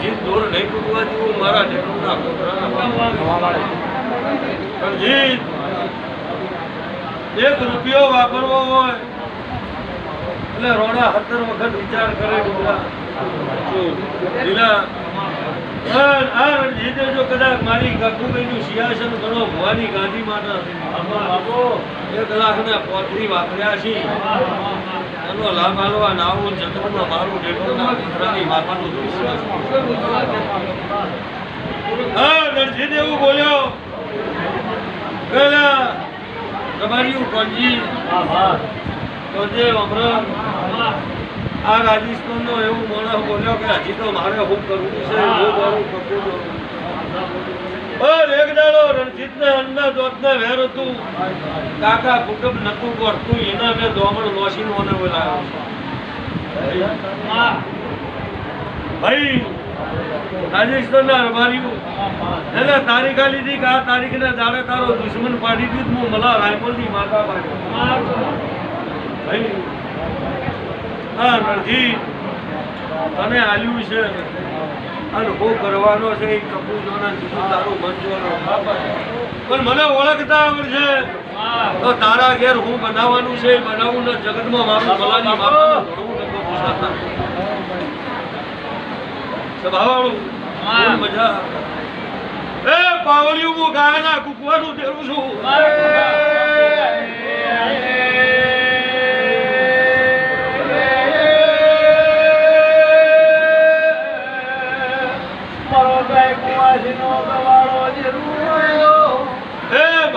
રણજીત દોર નહીં તૂટવા જેવું મારા કોતરાના રણજીત એક રૂપિયો વાપરવો હોય, એટલે રોડા હતર વખત વિચાર કરે લીલા આ રણજીતે જો કદાચ મારી કાકુભાઈનું સિંહાસન ગણો ભવાની ગાંધી માટે એક લાખ ને પોત્રી વાપર્યા છે એનો લાભ આલવા નાવું જગતમાં મારું ડેટોના કુતરાની માથાનું હા રણજીત એવું બોલ્યો. પેલા તમારી કોંજી તો જે હમણાં આ રાજસ્થાનનો એવું માણસ બોલ્યો કે હજી તો મારે હું કરવું છે, હું મારું કરવું દાડો રણજીતને અન્ના દોતને વેર હતું. કાકા કુટુંબ નતું કરતું એના મેં દોમણ લોસીનો અને બોલાયો ભાઈ રાજસ્થાનના રબારીઓ. એને તારીખા લીધી કે આ તારીખના દાડે તારો દુશ્મન પાડી દીધું હું મલા રાયમલની માતા પાડી ભાઈ હા રણજીત તને આલ્યું છે. અને હું કરવાનો છે એ કપૂરજોના જુદું તારું પણ મને ઓળખતા આવડશે. તો તારા ઘેર હું બનાવવાનું છે એ બનાવું ને જગતમાં મારું ભલાની પૂછાતા. સ્વભાવવાળું મજા. એ પાવલિયું હું ગાયના કૂકવાનું તેરું છું.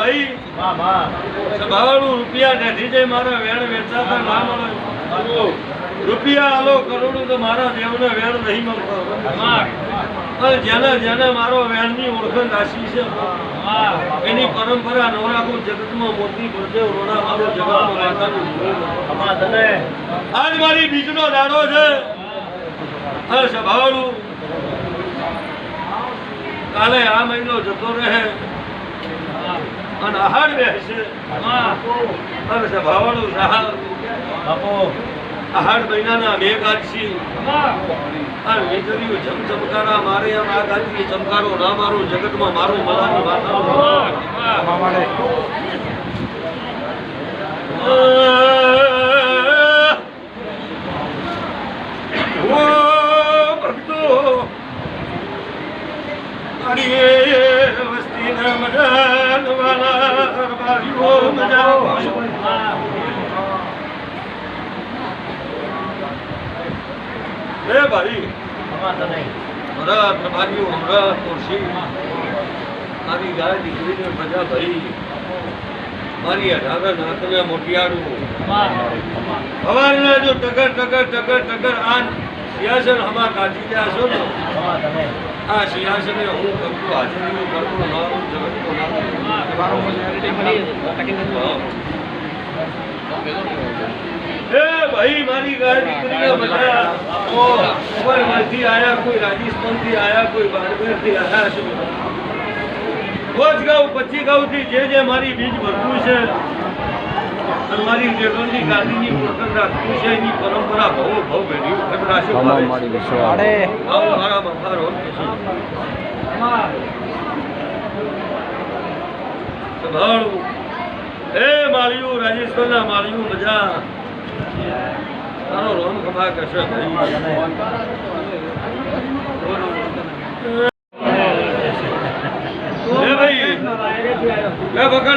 ભાઈ ભાવાનું રૂપિયા નથી જે મારા વેણ વેચાતા ના મળે રૂપિયા આલો કરોડો તો મારા દેવને વેણ નહીં મળતો. પણ જેને જેને મારો વેણની ઓળખ રાશિ છે એની પરંપરા નવરાખું જગતમાં મોતી બળદેવ રોડા મારો જગતમાં માતાનું આજ મારી બીજનો દાડો છે. હા સ્વભાવનું કાલે આ મહિનો જતો રહે. અને આહાર બેસે. અને સ્વભાવનું સહાર આહાર મહિનાના બે કાઢશી અને વીજળીઓ ઝમઝમકારા મારે આમ આ ગાંઠી ચમકારો ના મારો જગતમાં મારું મલાની ઓ ભક્તો મારી એ ભાઈ. મારા પ્રભારીઓ હમણાં ખુરશી મારી ગાય દીકરીને મજા ભરી. મારી અઢાર નાકને મોટિયાળું સવારના જો ટગર ટગર ટગર ટગર આ સિંહાસન હમા કાઢી જાશો ને? આ સિંહાસને હું કરું હાજરીનું કરું મારું જગતનું નામ એ ભાઈ મારી ગાય દીકરીને બધા કોઈ આયા કોઈ રાજસ્થાનથી આયા કોઈ બારમેરથી આયા છે ગાઉં પચી ગાઉંથી જે જે મારી બીજ ભરતું છે અને મારી જેટલી ગાદીની પોષણ રાખવું છે એની પરંપરા બહુ બહુ પેઢી વખત રાખ્યો મારા. મારા મફારો સંભાળું એ માળિયું રાજસ્થાનના માળિયું મજા. તારો રોમ ખભા કરશે ભાઈ. એ ભાઈ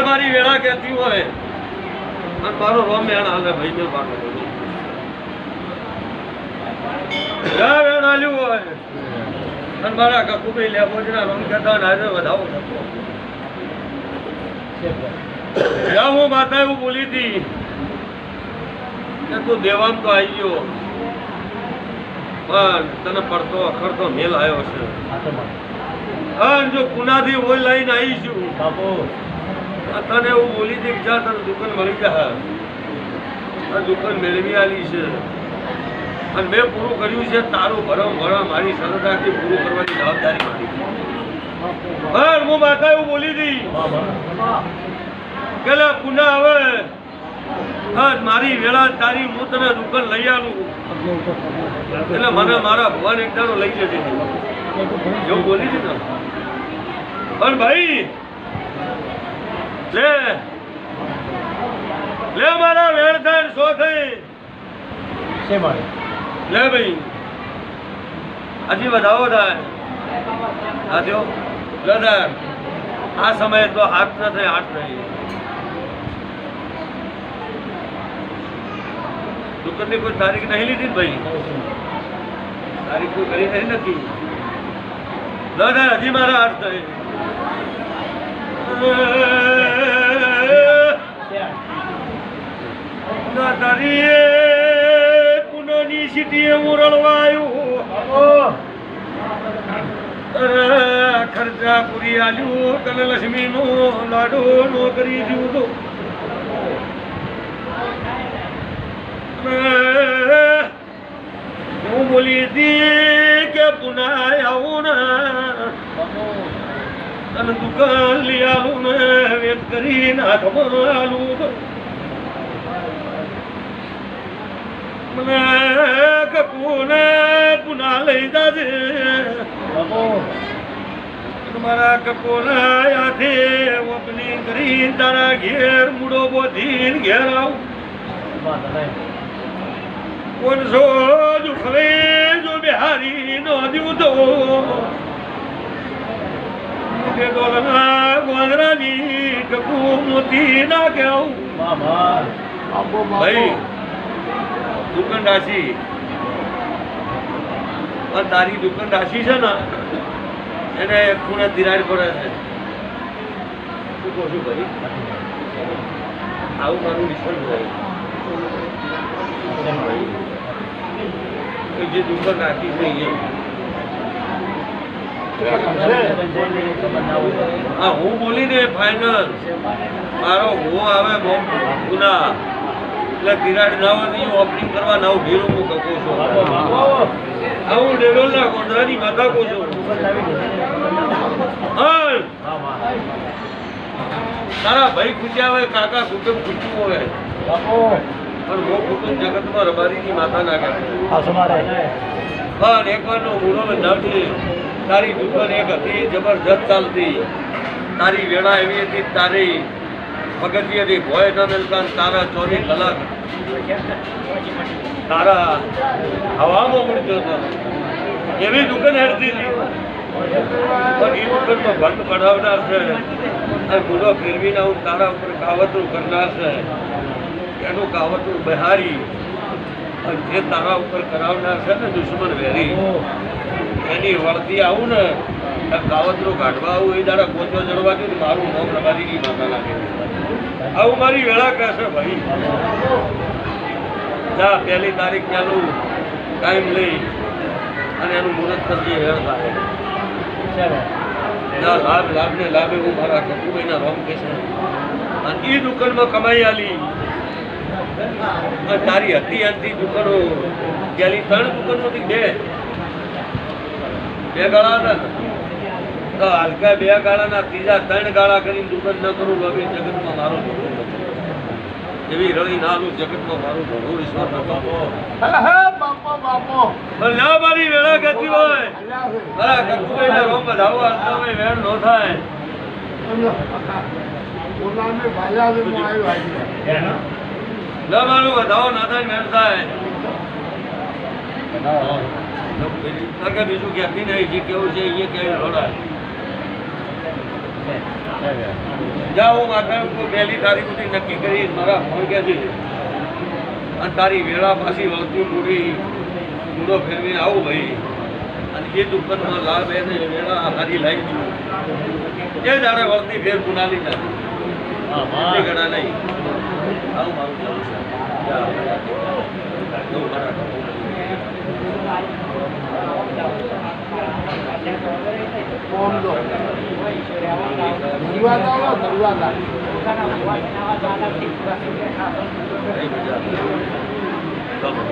મારી વેળા કહેતી હોય. અને મારો રોમ મેળ હાલે ભાઈ મેં પાકો જા વેણ હાલ્યું હોય. અને મારા કકુભાઈ લેબોજના રોમ કહેતા આજે વધાવો થતો જ્યાં હું માતા એવું બોલી હતી કે તું દેવામ તો આવી ગયો પણ તને પડતો અખડતો મેલ આવ્યો છે. અને જો પુનાથી ઓઈ લઈને આવી છું તને એવું બોલી હતી કે જા તને દુકાન મળી જા. આ દુકાન મેળવી આલી છે. અને મેં પૂરું કર્યું છે તારું ભરમ ભરમ મારી સરળતાથી પૂરું કરવાની જવાબદારી મારી પણ હું માતા એવું બોલી હતી કેલા પુના આવે આજ મારી વેળા તારી હું તને દુકાન લઈ આલું. એટલે મને મારા ભગવાન એકદાનો લઈ જજે. એવું બોલી ને પણ ભાઈ. લે. લે મારા વેળ થાય શો થઈ. લે ભાઈ. હજી વધાવો થાય. હા, થયો. બ્રધર આ સમયે તો હાથ નથી હાથ નહીં. દુકાનની કોઈ તારીખ નહીં લીધી ભાઈ? તારીખ કોઈ કરી નહીં નથી બ્રધર હજી મારા હાથ થાય ના તારી પુનઃની સીટીએ હું રળવાયું અરે ખર્ચા પૂરી આલ્યું તને લક્ષ્મી નો લાડો નો કરી દીધું. તો હું બોલી હતી કે પુનઃ આવું ને તને દુકાન લઈ આલું ને વેત કરીને હાથમાં આલું તો મને કપૂને પુના લઈ જાજે મારા કપોરાયાથી ઓપનિંગ કરી તારા ઘેર મુડો બોધીન ઘેર આવું. કોનસો દુખવે જો બિહારી નો દીવ તો? મુકે દોલના ગોંદરાની કપુ મોતી ના કેવું ભાઈ દુકંડાસી પણ તારી દુકાન રાશિ છે ને, એને ખૂણે તિરાડ પડે છે. શું કહું છું ભાઈ? આવું મારું નિષ્ફળ ભાઈ જે દુકાન રાખી છે હા, હું બોલીને ફાઇનલ મારો હો આવે બહુ ગુના. એટલે તિરાડ ના હોય ઓપનિંગ કરવા નવ ભીરું હું કહું છું. આવું ડેરોલના ગોંડરાની માતા કહું છું. હા તારા ભાઈ ખૂટ્યા હોય, કાકા કુટુંબ ખૂટ્યું હોય. પણ મો કુટુંબ જગતમાં રબારીની માતા ના કરે પણ એકવારનો મૂળો બંધાવતી તારી દુકાન એક હતી જબરજસ્ત ચાલતી. તારી વેળા એવી હતી, તારી હતી ભોય ન તારા ચોરી કલાક તારા હવામાં ઉડતો હતો એવી દુકાન હેરતી હતી. પણ એ દુકાનમાં બંધ પડાવનાર છે. અને ગુનો ફેરવીને હું તારા ઉપર કાવતરું કરનાર છે. એનું કાવતરું બહારી. અને જે તારા ઉપર કરાવનાર છે ને દુશ્મન વેરી, એની વળતી આવું ને કાવતરું કાઢવા આવું, એ દાડા ગોચો જડવાથી મારું મોં રબારીની માતા લાગે આવું મારી વેળા કહેશે ભાઈ. જા પહેલી તારીખ ચાલુ ટાઈમ લઈ અને એનું મુહૂર્ત કરજે વેળ થાય ના લાભ લાભ ને લાભે હું મારા કપૂભાઈના રોમ કહેશે અને એ દુકાનમાં કમાઈ આલી. તારી હતી હતી દુકાનો ગયેલી ત્રણ દુકાનમાંથી બે. બે ગાળા હતા તો હલકા બે ગાળાના ત્રીજા ત્રણ ગાળા કરીને દુકાન ન કરું હવે જગતમાં મારો એવી રળી નાનું જગતમાં મારું વિશ્વાસ બાપો. પણ ના મારી વેળા ગતિ હોય. મારા કકુભાઈના રોમ વધાવો તમે વેણ ન થાય. ના મારું વધાવો ના થાય મેળ થાય. કારણ કે બીજું કહેતી નહીં જે કેવું છે એ કેવી લોડાય જાઓ માતા પહેલી તારીખ સુધી નક્કી કરી મારા ફોન ક્યાંથી અને તારી વેળા પાછી વળતી પૂરી પૂરો ફેરવી આવું ભાઈ. અને એ દુકાનમાં લાભ એને વેળા હારી લાવી છું. એ જાણે વળતી ફેર પુનાલી થાય ગણા નહીં આવું મારું ચાલુ છે. જા. જો મારા કઈ મજા ચાલો